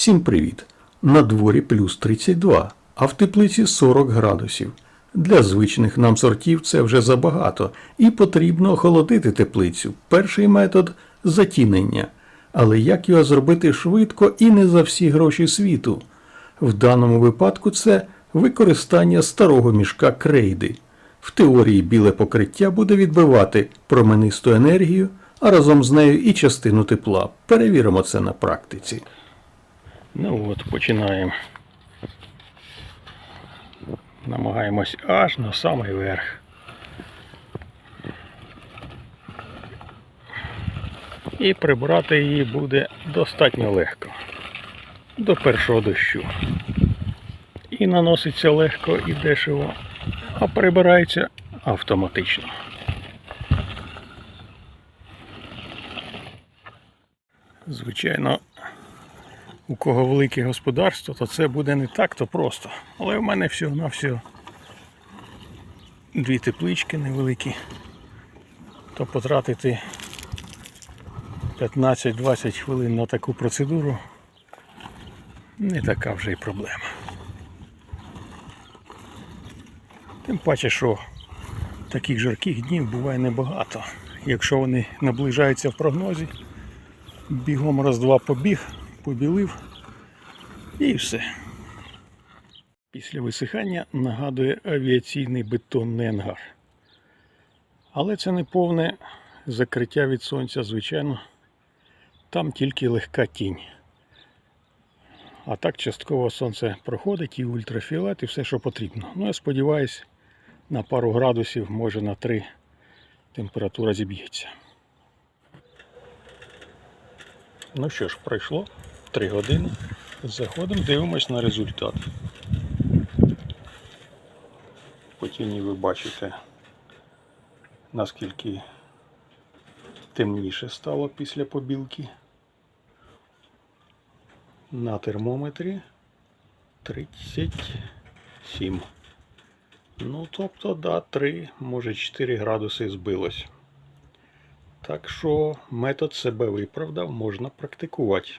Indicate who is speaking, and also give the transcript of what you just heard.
Speaker 1: Всім привіт! На дворі плюс 32, а в теплиці 40 градусів. Для звичних нам сортів це вже забагато, і потрібно охолодити теплицю. Перший метод затінення. Але як його зробити швидко і не за всі гроші світу? В даному випадку це використання старого мішка крейди. В теорії біле покриття буде відбивати променисту енергію, а разом з нею і частину тепла. Перевіримо це на практиці. Ну от, починаємо. Намагаємось аж на самий верх. І прибрати її буде достатньо легко. До першого дощу. І наноситься легко і дешево, а прибирається автоматично. Звичайно, у кого велике господарство, то це буде не так то просто. Але в мене всього на всього дві теплички невеликі. То потратити 15-20 хвилин на таку процедуру не така вже й проблема. Тим паче, що таких жарких днів буває небагато. Якщо вони наближаються в прогнозі, бігом раз-два побіг, побілив і все. Після висихання нагадує авіаційний бетонний ангар. Але це не повне закриття від сонця, звичайно. Там тільки легка тінь. А так частково сонце проходить і ультрафіолет, і все, що потрібно. Ну, я сподіваюся, на пару градусів, може на три температура зіб'ється. Ну що ж, пройшло 3 години. Заходимо, дивимось на результат. По тіні ви бачите, наскільки темніше стало після побілки. На термометрі 37. Ну, тобто, да, 3, може 4 градуси збилось. Так що метод себе виправдав, можна практикувати.